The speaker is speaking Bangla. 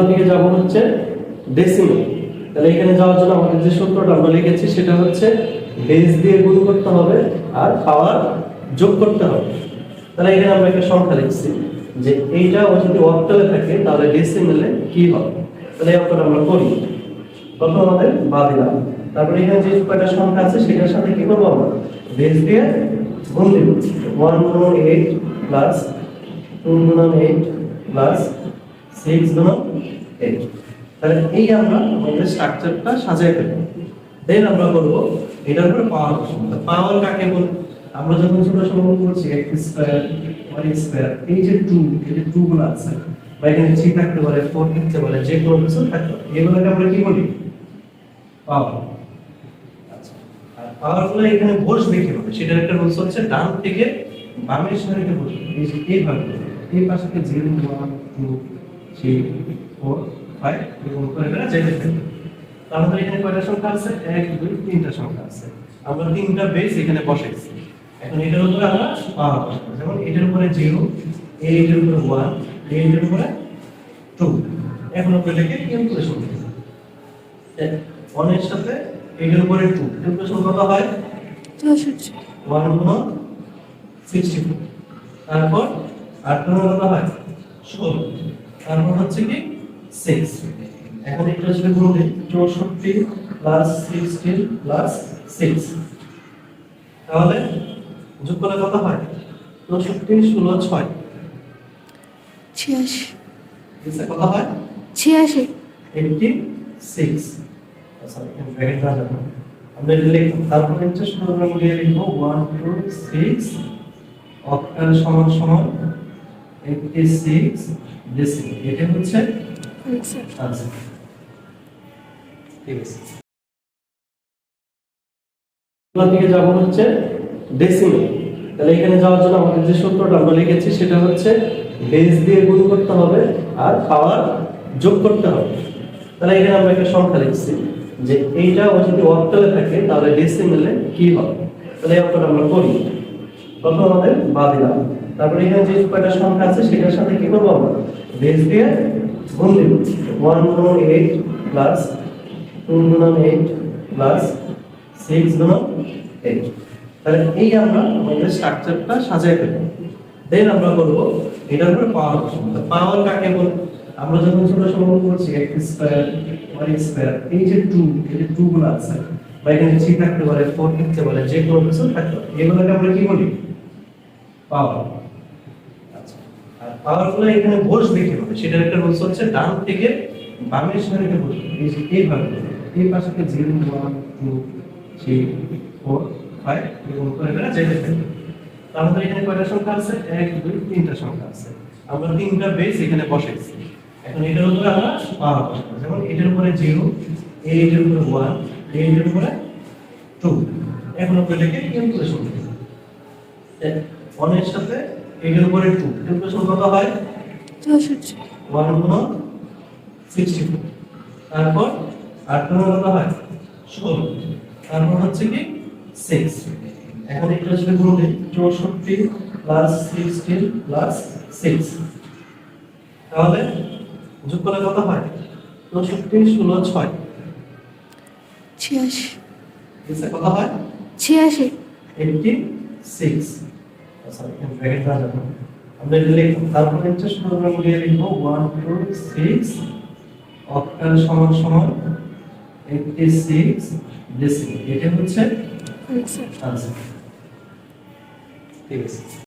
থেকে যাব হচ্ছে ডেসিমাল তাহলে এখানে যাওয়ার জন্য আমাদের যে সূত্রটা আমরা লিখেছি সেটা হচ্ছে বেস দিয়ে গুণ করতে হবে আর পাওয়ার যোগ করতে হবে। তাহলে এখানে আমরা একটা সংখ্যা লিখছি যে এইটা যদি অক্টালে থাকে, তাহলে ডেসিমেলে কি হবে? তাহলে এই আমরা করি। প্রথম আমাদের বা দিলাম। তারপরে এখানে যে কয়টা সংখ্যা আছে, সেটার সাথে কি করব আমরা? বেস দিয়ে গুণ দিব। ওয়ান গুণন এইট প্লাস টু গুণন এইট প্লাস সিক্স গুণন এইট তাহলে এই আমরা আমাদের স্ট্রাকচারটা সাজিয়ে ফেলব। দেন আমরা করব এটার উপরে পাওয়ার পাওয়ার কাকে বল? আমরা যখন ছোট সময় করছি এক্স স্কয়ার ওয়াই স্কয়ার এই যে টু এই যে টু গুলো আছে, বা এখানে থ্রি থাকতে পারে ফোর থাকতে পারে, যে কোনো কিছু থাকতে পারে, এগুলোকে আমরা কি বলি? পাওয়ার আচ্ছা আর পাওয়ারগুলো এখানে বসবে কীভাবে? সেটার একটা রুলস হচ্ছে, ডান থেকে বামের সারিতে বসবে। এইভাবে। এই পাশে zero one two three four five এরকম করে করে যাইতে থাকবে তাহলে এখানে কয়টা সংখ্যা আছে? এক দুই তিনটা সংখ্যা আছে। আমরা তিনটা বেস এখানে বসাইছি। এখন এটার উপরে আমরা পাওয়ার বসাবো। যেমন এটার উপরে জিরো এইটার উপরে ওয়ান এইটার উপরে টু এখন আমরা এটাকে ক্যালকুলেশন করি ওয়ানের সাথে এইটার উপরে টু ক্যালকুলেশন কত হয়? ওয়ান গুণ সিক্সটি ফোর তারপর আট গুণ কত হয়? ষোলো। তারপর হচ্ছে কি সিক্স এখন এটা আসলে গুণ দিই চৌষট্টি প্লাস সিক্সটিন প্লাস সিক্স তাহলে যোগ করলে কত হয়? চৌষট্টি ষোলো ছয়। ছিয়াশি। কত হয়? ছিয়াশি। এইটটি সিক্স যাবে আমরা এটা লিখব। তারপর হচ্ছে মিলিয়ে লিখব ওয়ান টু সিক্স অক্টাল সমান সমান এইটটি সিক্স এটা হচ্ছে ঠিক আছে। যাব হচ্ছে ডেসিমাল তাহলে এখানে যাওয়ার জন্য আমাদের যে সূত্রটা আমরা লিখেছি সেটা হচ্ছে বেস দিয়ে গুণ করতে হবে আর পাওয়ার যোগ করতে হবে। তাহলে এখানে আমরা একটা সংখ্যা লিখছি যে এইটা যদি অক্টালে থাকে তাহলে ডেসিমেলে কি হবে? তাহলে এই অঙ্কটা আমরা করি। প্রথম আমাদের বা দিলাম। তারপরে এখানে যে কয়টা সংখ্যা আছে সেটার সাথে কি করব আমরা? বেস দিয়ে গুণ দিব ওয়ান গুণন এইট প্লাস টু গুণন এইট প্লাস সিক্স গুণন এইট। তাহলে এই আমরা আমাদের স্ট্রাকচারটা সাজিয়ে ফেলব। দেন আমরা করব এটার উপরে পাওয়ার পাওয়ার কাকে বল? আমরা যখন ছোট সময় করছি এক্স স্কয়ার ওয়াই স্কয়ার এই যে টু এই যে গুলো আছে, বা এখানে থ্রি থাকতে পারে ফোর থাকতে পারে, যে কোনো কিছু থাকতে পারে। এগুলোকে আমরা কি বলি? পাওয়ার আর পাওয়ারগুলো এখানে বসবে কীভাবে সেটার একটা রুলস হচ্ছে ডান থেকে বামের সারিতে বসবে এই এইভাবে এই পাশে zero one two three four five এরকম করে করে যাইতে থাকবে তাহলে এখানে কয়টা সংখ্যা আছে? এক, দুই, তিনটা সংখ্যা আছে। আমরা তিনটা বেস এখানে বসাইছি। এখন এটার উপরে আমরা পাওয়ার বসাবো। যেমন এটার উপরে জিরো এইটার উপরে ওয়ান এইটার উপরে টু এখন আমরা এটাকে ক্যালকুলেশন করি সাথে এইটার উপরে টু ক্যালকুলেশন কত হয়? ওয়ান গুণ সিক্সটি ফোর তারপর আট গুণ কত হয়? ষোলো। তারপর হচ্ছে কি? সিক্স এখন এটা আসলে গুণ দিই চৌষট্টি প্লাস সিক্সটিন প্লাস সিক্স তাহলে যোগ করলে কত হয়? চৌষট্টি ষোলো ছয়। ছিয়াশি। কত হয়? ছিয়াশি। এইটটি সিক্স আমরা এটা লিখব তারপরে হচ্ছে আমরা মিলিয়ে লিখব ওয়ান টু সিক্স অক্টাল সমান সমান এটা হচ্ছে আনসার ঠিক আছে